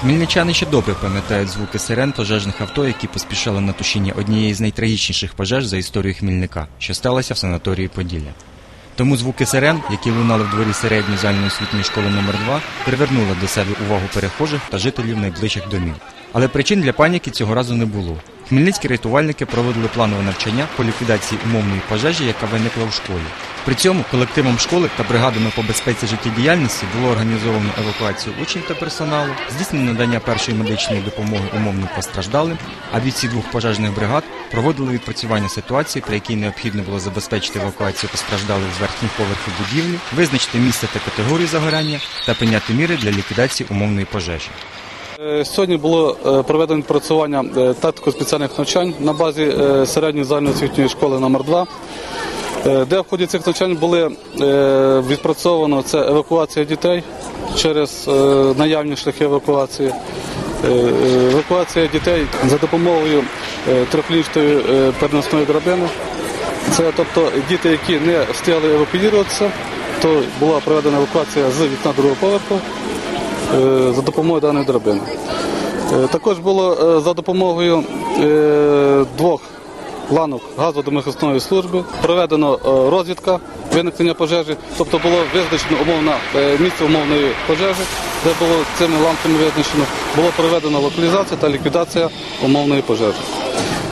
Хмельничани ще добре пам'ятають звуки сирен пожежних авто, які поспішали на тушіння однієї з найтрагічніших пожеж за історію Хмільника, що сталося в санаторії Поділля. Тому звуки сирен, які лунали в дворі середньої загальної освітньої школи номер 2 привернули до себе увагу перехожих та жителів найближчих домів. Але причин для паніки цього разу не було. Хмельницькі рятувальники проводили планове навчання по ліквідації умовної пожежі, яка виникла в школі. При цьому колективом школи та бригадами по безпеці життєдіяльності було організовано евакуацію учнів та персоналу, здійснено надання першої медичної допомоги умовним постраждалим, а бійці двох пожежних бригад проводили відпрацювання ситуації, при якій необхідно було забезпечити евакуацію постраждалих з верхніх поверхів будівлі, визначити місце та категорію загоряння та прийняти міри для ліквідації умовної пожежі. Е, Сьогодні було е, проведено відпрацювання е, тактико-спеціальних навчань на базі середньої загальноосвітньої школи номер 2 е, де в ході цих навчань були відпрацьовано це евакуація дітей через наявні шляхи евакуації. Евакуація дітей за допомогою е, переносної драбини. Це тобто діти, які не встигли евакуюватися, то була проведена евакуація з вікна другого поверху за допомогою даної драбини. Е, Також було е, за допомогою е, двох ланок газодомихосної служби проведено е, розвідка виникнення пожежі, тобто було визначено умовна е, місце умовної пожежі, де було цими ланками визначено, було проведена локалізація та ліквідація умовної пожежі.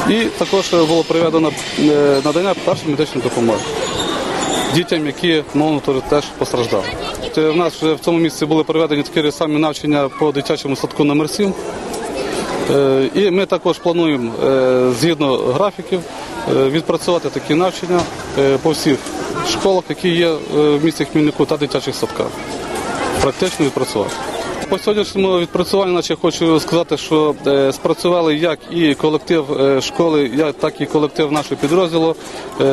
І також е, було проведено е, надання першої медичної допомоги дітям, які мовно теж постраждали. Е, У нас вже в цьому місці були проведені такі самі навчання по дитячому садку номер 7. Е, І ми також плануємо е, згідно графіків е, відпрацювати такі навчання по всіх школах, які є в місті Хмільнику та дитячих садках. Практично відпрацювати. По сьогоднішньому відпрацюванню, наче хочу сказати, що е, спрацювали як і колектив е, школи, так і колектив нашого підрозділу е,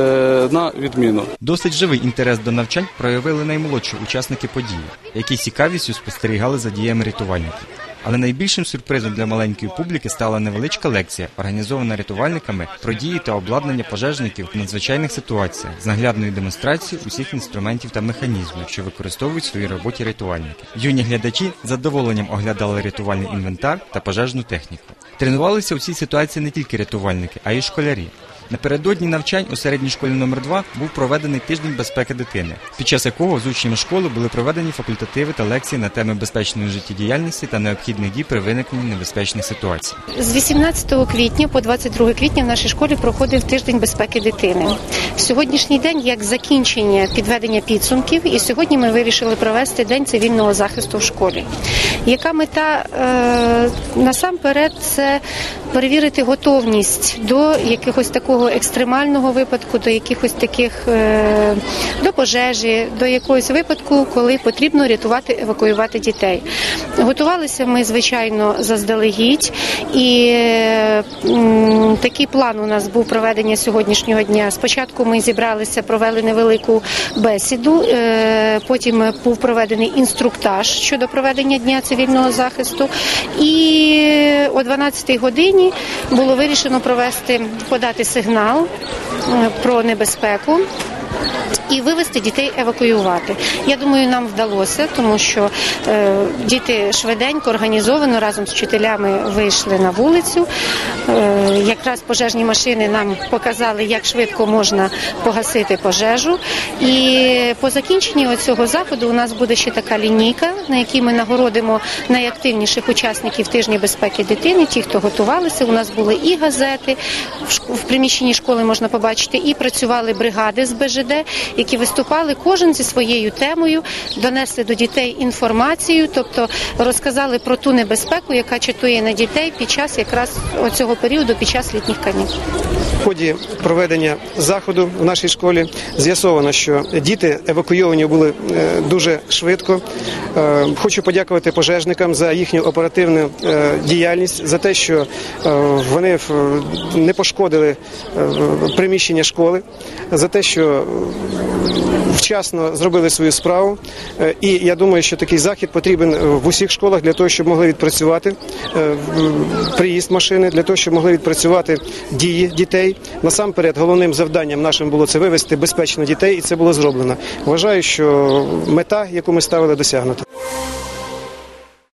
на відміну. Досить живий інтерес до навчань проявили наймолодші учасники події, які цікавістю спостерігали за діями рятувальників. Але найбільшим сюрпризом для маленької публіки стала невеличка лекція, організована рятувальниками про дії та обладнання пожежників в надзвичайних ситуаціях з наглядною демонстрацією усіх інструментів та механізмів, що використовують в своїй роботі рятувальники. Юні глядачі з задоволенням оглядали рятувальний інвентар та пожежну техніку. Тренувалися у цій ситуації не тільки рятувальники, а й школярі. Напередодні навчань у середній школі номер 2 був проведений тиждень безпеки дитини, під час якого з учнями школи були проведені факультативи та лекції на теми безпечної життєдіяльності та необхідних дій при виникненні небезпечних ситуацій. З 18 квітня по 22 квітня в нашій школі проходив тиждень безпеки дитини. Сьогоднішній день як закінчення підведення підсумків, і сьогодні ми вирішили провести день цивільного захисту в школі. Яка мета е, насамперед це перевірити готовність до якогось такого екстремального випадку, до якихось таких е, до пожежі, до якогось випадку, коли потрібно рятувати, евакуювати дітей. Готувалися ми, звичайно, заздалегідь, і е, такий план у нас був проведення сьогоднішнього дня. Спочатку ми зібралися, провели невелику бесіду, е, потім був проведений інструктаж щодо проведення дня цивільного захисту. І о 12-й годині було вирішено провести подати сигнал е, про небезпеку. І вивести дітей евакуювати. Я думаю, нам вдалося, тому що е, діти швиденько, організовано разом з вчителями вийшли на вулицю. Е, якраз пожежні машини нам показали, як швидко можна погасити пожежу. І по закінченні цього заходу у нас буде ще така лінійка, на якій ми нагородимо найактивніших учасників тижня безпеки дитини, ті, хто готувалися. У нас були і газети в приміщенні школи можна побачити, і працювали бригади з БЖД, які виступали кожен зі своєю темою, донесли до дітей інформацію, тобто розказали про ту небезпеку, яка чатує на дітей під час якраз цього періоду, під час літніх канікул. В ході проведення заходу в нашій школі з'ясовано, що діти евакуйовані були е, дуже швидко. Е, Хочу подякувати пожежникам за їхню оперативну е, діяльність, за те, що вони не пошкодили приміщення школи, за те, що вчасно зробили свою справу. Е, І я думаю, що такий захід потрібен в усіх школах для того, щоб могли відпрацювати е, приїзд машини, для того, щоб могли відпрацювати дії дітей. Насамперед, головним завданням нашим було це вивести безпечно дітей, і це було зроблено. Вважаю, що мета, яку ми ставили, досягнута.